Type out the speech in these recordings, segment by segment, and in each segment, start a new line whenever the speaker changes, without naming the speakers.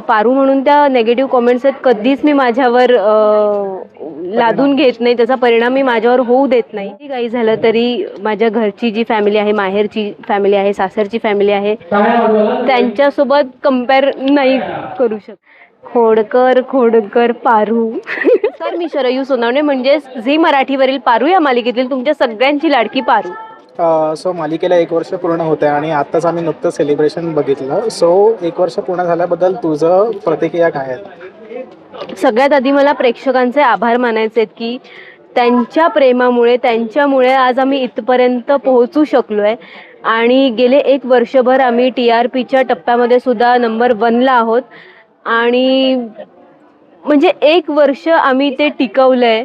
पारू म्हणून त्या negative comments आहेत कधीच मी माझ्यावर लादून घेत नाही. त्याचा परिणाम मी माझ्यावर होऊ देत नाही. काही झालं तरी माझ्या घरची जी फॅमिली आहे माहेरची फॅमिली आहे सासरची फॅमिली आहे त्यांच्यासोबत कंपेअर नाही करू शकत. खोडकर खोडकर पारू. तर मी शरयू सोनावणे म्हणजेच झी मराठीवरील पारू या मालिकेतील तुमच्या सगळ्यांची लाडकी पारू.
सो मालिकेला एक वर्ष पूर्ण होत आहे आणि आत्ताच आम्ही नुकतं सेलिब्रेशन बघितलं. सो एक वर्ष पूर्ण झाल्याबद्दल तुझं प्रतिक्रिया काय आहे?
सगळ्यात आधी मला प्रेक्षकांचे आभार मानायचे आहेत की त्यांच्या प्रेमामुळे त्यांच्यामुळे आज आम्ही इथपर्यंत पोहोचू शकलो आहे आणि गेले एक वर्षभर आम्ही टी आर पीच्या टप्प्यामध्ये सुद्धा नंबर वनला आहोत. आणि म्हणजे एक वर्ष आम्ही ते टिकवलं आहे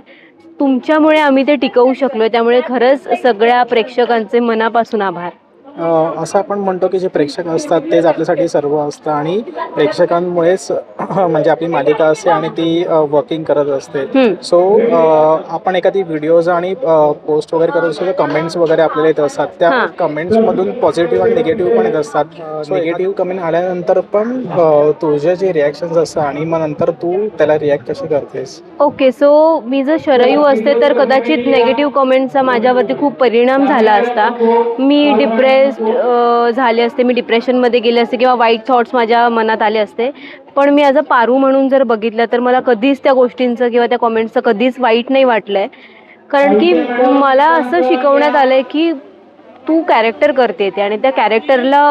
तुमच्यामुळे आम्ही ते टिकवू शकलो त्यामुळे खरंच सगळ्या प्रेक्षकांचे मनापासून आभार.
असं आपण म्हणतो की जे प्रेक्षक असतात तेच आपल्यासाठी सर्व असतं आणि प्रेक्षकांमुळेच म्हणजे आपली मालिका असते आणि ती वर्किंग करत असते. सो आपण एखादी व्हिडिओज आणि पोस्ट वगैरे करत असतो कमेंट्स वगैरे आपल्याला येत असतात. त्या. कमेंट्स मधून पॉझिटिव्ह आणि निगेटिव्ह पण येत असतात. निगेटिव्ह कमेंट आल्यानंतर पण तुझे जे रिॲक्शन्स असतात आणि मग नंतर तू त्याला रिॲक्ट कशी करतेस?
ओके सो मी जर शरयू असते तर कदाचित नेगेटिव्ह कमेंटचा माझ्यावरती खूप परिणाम झाला असता. मी डिप्रेस्ड झाले असते. मी डिप्रेशनमध्ये गेले असते किंवा वाईट थॉट्स माझ्या मनात आले असते. पण मी ॲज अ पारू म्हणून जर बघितलं तर मला कधीच त्या गोष्टींचं किंवा त्या कॉमेंट्सचं कधीच वाईट नाही वाटलं आहे कारण की मला असं शिकवण्यात आलं आहे की तू कॅरेक्टर करते ते आणि त्या कॅरेक्टरला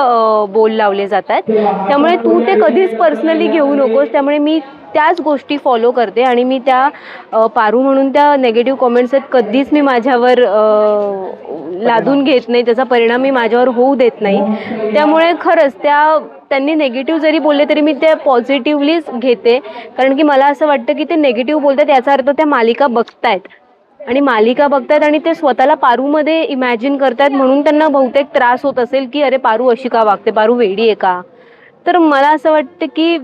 बोल लावले जातात. त्यामुळे तू ते कधीच पर्सनली घेऊ नकोस. त्यामुळे मी त्याच गोष्टी फॉलो करते आणि मी त्या पारू म्हणून त्या नेगेटिव्ह कॉमेंट्स आहेत कधीच मी माझ्यावर लादून घेत नाही त्याचा परिणाम मी माझ्यावर होऊ देत नाही. त्यामुळे खरंच त्या त्यांनी नेगेटिव्ह जरी बोलले तरी मी ते पॉझिटिव्हलीच घेते. कारण की मला असं वाटतं की ते नेगेटिव्ह बोलतात याचा अर्थ त्या मालिका बघतायत. आणि मालिका बघतायत आणि ते स्वतःला पारूमध्ये इमॅजिन करतायत म्हणून त्यांना बहुतेक त्रास होत असेल की अरे पारू अशी का वागते? पारू वेडी आहे का? तर मला असं वाटतं की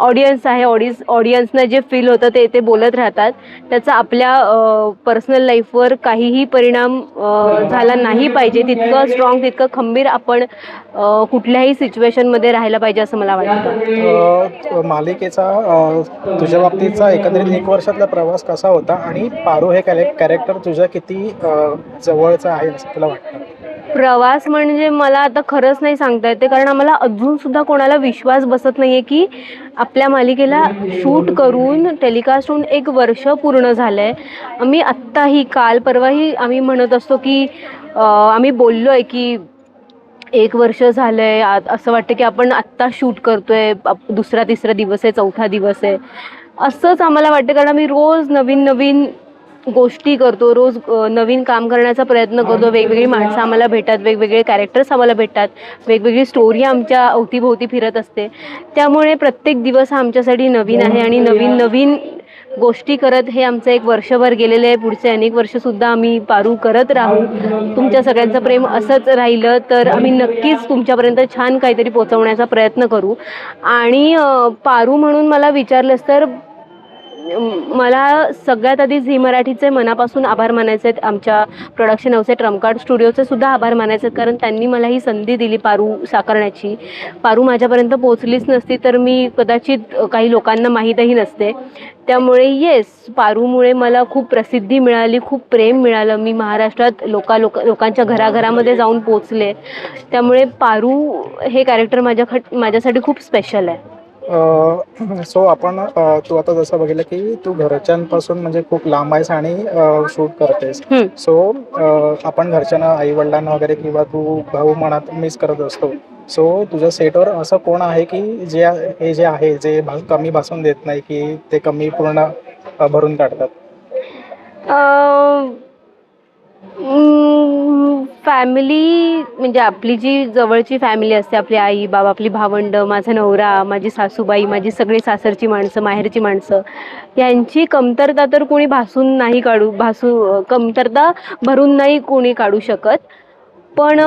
ऑडियन्स आहे ऑडियन्स ऑडियन्सनं जे फील होतं ते ते बोलत राहतात. त्याचा आपल्या पर्सनल लाईफवर काहीही परिणाम झाला नाही पाहिजे. तितकं स्ट्रॉंग तितकं खंबीर आपण कुठल्याही सिच्युएशनमध्ये राहायला पाहिजे असं मला वाटतं.
मालिकेचा तुझ्या बाबतीचा एकंदरीत एक वर्षातला प्रवास कसा होता? आणि पारू हे कॅरेक्टर तुझ्या किती जवळचं आहे असं तुला वाटतं?
प्रवास म्हणजे मला आता खरंच नाही सांगता येते कारण आम्हाला अजून सुद्धा कोणाला विश्वास बसत नाही आहे की आपल्या मालिकेला शूट करून टेलिकास्ट होऊन एक वर्ष पूर्ण झालं आहे आम्ही आत्ताही काल परवाही आम्ही म्हणत असतो की आम्ही बोललो आहे की एक वर्ष झालं आत- असं वाटतं की आपण आत्ता शूट करतो आहे दुसरा तिसरा दिवस आहे चौथा दिवस आहे. असंच आम्हाला वाटतं कारण आम्ही रोज नवीन नवीन गोष्टी करतो रोज नवीन काम करण्याचा प्रयत्न करतो. वेगवेगळी माणसं आम्हाला भेटतात वेगवेगळे कॅरेक्टर्स आम्हाला भेटतात वेगवेगळी स्टोरी आमच्या अवतीभोवती फिरत असते. त्यामुळे प्रत्येक दिवस हा आमच्यासाठी नवीन आहे आणि नवीन नवीन गोष्टी करत हे आमचं एक वर्षभर गेलेलं आहे. पुढचे अनेक वर्षसुद्धा आम्ही पारू करत राहू. तुमच्या सगळ्यांचं प्रेम असंच राहिलं तर आम्ही नक्कीच तुमच्यापर्यंत छान काहीतरी पोचवण्याचा प्रयत्न करू. आणि पारू म्हणून मला विचारलंस तर मला सगळ्यात आधी झी मराठीचे मनापासून आभार मानायचे आहेत. आमच्या प्रोडक्शन हाऊस ट्रमकार्ड स्टुडिओचे सुद्धा आभार मानायचे आहेत. कारण त्यांनी मला ही संधी दिली पारू साकारण्याची. पारू माझ्यापर्यंत पोहोचलीच नसती तर मी कदाचित काही लोकांना माहीतही नसते. त्यामुळे येस पारूमुळे मला खूप प्रसिद्धी मिळाली खूप प्रेम मिळालं. मी महाराष्ट्रात लोका लोक लोकांच्या घराघरामध्ये जाऊन पोचले त्यामुळे पारू हे कॅरेक्टर माझ्या खट माझ्यासाठी खूप स्पेशल आहे.
सो आपण तू आता जसं बघितलं की तू घरच्यांपासून म्हणजे खूप लांब आहेस आणि शूट करतेस. सो आपण घरच्यांना आई वडिलांना वगैरे किंवा तू भाऊ मनात मिस करत असतो. सो तुझ्या सेटवर असं कोण आहे की जे हे जे आहे जे कमी भासून देत नाही की ते कमी पूर्ण भरून काढतात?
फॅमिली म्हणजे आपली जी जवळची फॅमिली असते आपली आई बाबा आपली भावंड माझा नवरा माझी सासूबाई माझी सगळी सासरची माणसं माहेरची माणसं यांची कमतरता तर कोणी भासून नाही काढू भासू कमतरता भरून नाही कोणी काढू शकत. पण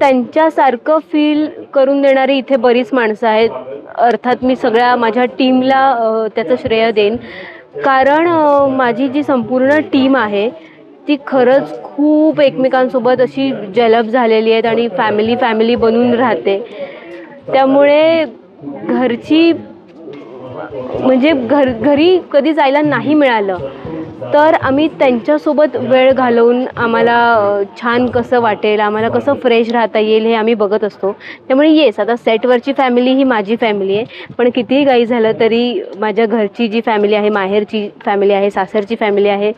त्यांच्यासारखं फील करून देणारी इथे बरीच माणसं आहेत. अर्थात मी सगळ्या माझ्या टीमला त्याचं श्रेय देईन. कारण माझी जी संपूर्ण टीम आहे ती खरंच खूप एकमेकांसोबत अशी जलप झालेली आहेत आणि फॅमिली फॅमिली बनून राहते. त्यामुळे घरची म्हणजे घर घरी कधी जायला नाही मिळालं. तर आम्ही त्यांच्यासोबत वेळ घालवून आम्हाला छान कसं वाटेल आम्हाला कसं फ्रेश राहता येईल हे आम्ही बघत असतो. त्यामुळे येस आता सेटवरची फॅमिली ही माझी फॅमिली आहे. पण कितीही काही झालं तरी माझ्या घरची जी फॅमिली आहे माहेरची फॅमिली आहे सासरची फॅमिली आहे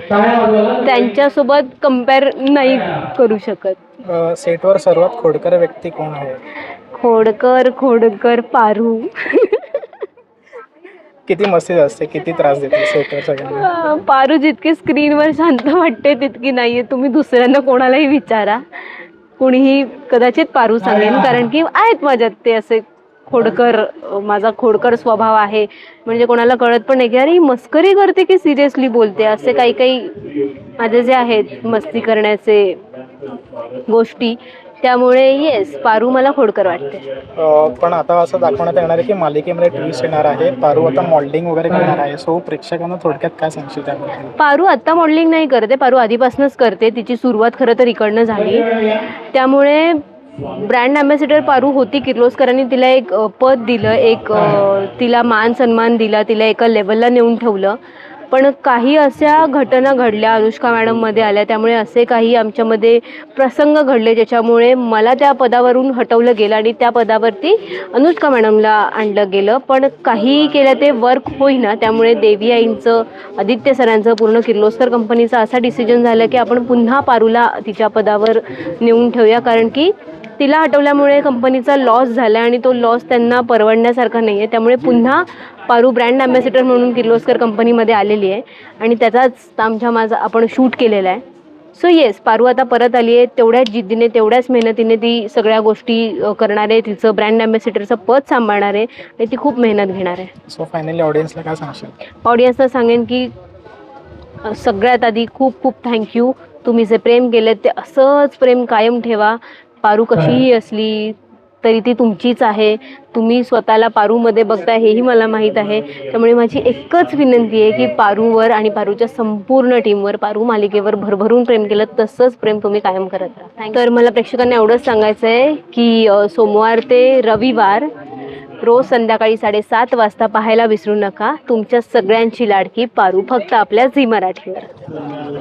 त्यांच्यासोबत कंपेअर नाही करू शकत.
सेटवर सर्वात खोडकर व्यक्ती कोण आहे?
खोडकर खोडकर पारू.
किती मस्ती असते किती त्रास देते सेटवर सगळ्यांना.
अं, पारू जितकी स्क्रीनवर शांत वाटते तितकी नाही आहे तुम्ही दुसऱ्यांना कोणालाही विचारा. कुणीही कदाचित पारू सांगेन कारण की आहेत माझ्यात ते असे खोडकर अं, माझा खोडकर स्वभाव आहे. म्हणजे कोणाला कळत पण नाही की अरे ही मस्करी करते की सिरियसली बोलते? असे काही काही माझे जे आहेत मस्ती करण्याचे गोष्टी. त्यामुळे येस पारू मला खोडकर वाटते.
अ, पण आता असं दाखवण्यात येणार आहे की मालिकेमध्ये ट्विस्ट येणार आहे. पारू आता मॉडेलिंग वगैरे करणार आहे. सो प्रेक्षकांना थोडक्यात काय सांगशील त्याबद्दल?
पारू आत्ता मॉडेलिंग नाही करते. पारू आधीपासूनच करते. तिची सुरुवात खरं तर इकडनं झाली. त्यामुळे ब्रँड ॲम्बॅसिडर पारू होती किर्लोस्करांनी. तिला एक अ, पद दिलं. एक अ, तिला मान सन्मान दिला. तिला एका लेवलला नेऊन ठेवलं. पण काही अशा घटना घडल्या अनुष्का मॅडममध्ये आल्या. त्यामुळे असे काही आमच्यामध्ये प्रसंग घडले ज्याच्यामुळे मला त्या पदावरून हटवलं गेलं आणि त्या पदावरती अनुष्का मॅडमला आणलं गेलं. पण काहीही केलं ते वर्क होईना. त्यामुळे देवी आईंचं आदित्य सरांचं पूर्ण किर्लोस्कर कंपनीचा असा डिसिजन झाला की आपण पुन्हा पारूला तिच्या पदावर नेऊन ठेवूया. कारण की तिला हटवल्यामुळे कंपनीचा लॉस झाला आणि तो लॉस त्यांना परवडण्यासारखा नाही आहे त्यामुळे पुन्हा पारू ब्रँड ॲम्बॅसिडर म्हणून किर्लोस्कर कंपनीमध्ये आलेली आहे. आणि त्याचाच आमच्या माझा आपण शूट केलेला आहे. सो येस पारू आता परत आली आहे. तेवढ्याच जिद्दीने तेवढ्याच मेहनतीने ती सगळ्या गोष्टी करणार आहे. तिचं ब्रँड ॲम्बॅसिडरचं पद सांभाळणार आहे आणि ती खूप मेहनत घेणार आहे.
सो फायनली ऑडियन्सला काय सांगशील?
ऑडियन्सला सांगेन की सगळ्यात आधी खूप खूप थँक्यू तुम्ही जे प्रेम केलं ते असंच प्रेम कायम ठेवा. पारू कशीही असली तरी ती तुमचीच आहे. तुम्ही स्वतःला पारूमध्ये बघताय हेही मला माहीत आहे. त्यामुळे माझी एकच विनंती आहे की पारूवर आणि पारूच्या संपूर्ण टीमवर पारू मालिकेवर भरभरून प्रेम केलं तसंच प्रेम तुम्ही कायम करत राहा. तर मला प्रेक्षकांना एवढंच सांगायचं आहे की सोमवार ते रविवार रोज संध्याकाळी साडेसात वाजता पाहायला विसरू नका. तुमच्या सगळ्यांची लाडकी पारू फक्त आपल्या झी मराठीवर.